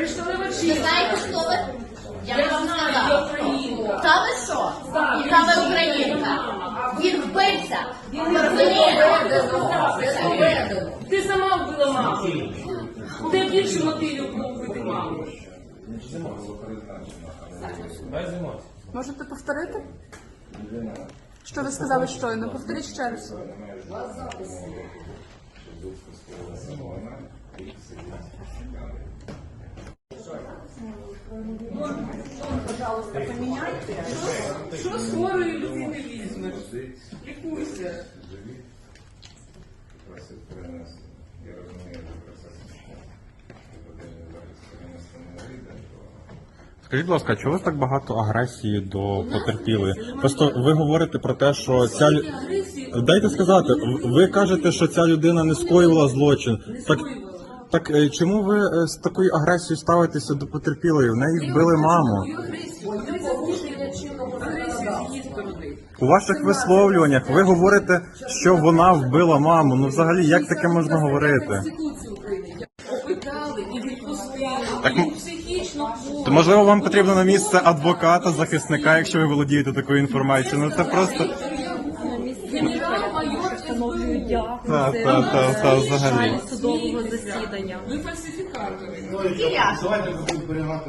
Ви знаєте, хто ви? Я Я вам знаю, сказала. я українка. Та ви що? Так, ви він українка? Він вбивця. Він Ви не розумієте? Ти сама вбила маму. Де більше мотивів було вбити маму? Дай знімати. Можете повторити? Що ви сказали щойно? Повторіть ще раз. Хворої людини? Лікуйся. Я розумію, що потрібно зараз перенести не вийде, то Скажіть, будь ласка, чого у вас так багато агресії до потерпілої? Просто ви говорите про те, що ця лю- дайте сказати, ви кажете, що ця людина не скоювала злочин. Так, так е, чому ви е, з такою агресією ставитеся до потерпілої? В неї вбили маму. Порушення чинного. У ваших висловлюваннях ви говорите, що вона вбила маму. Ну взагалі, як таке можна говорити? Конституцію України. Опитали і відпустили. Так, І психічно То хворі. можливо вам потрібно на місце адвоката, захисника, якщо ви володієте такою інформацією. Ну це просто Генерал-майор встановлюють діагнози Та, та, та, та, взагалі. судового засідання. Ви фальсифікатори. Давайте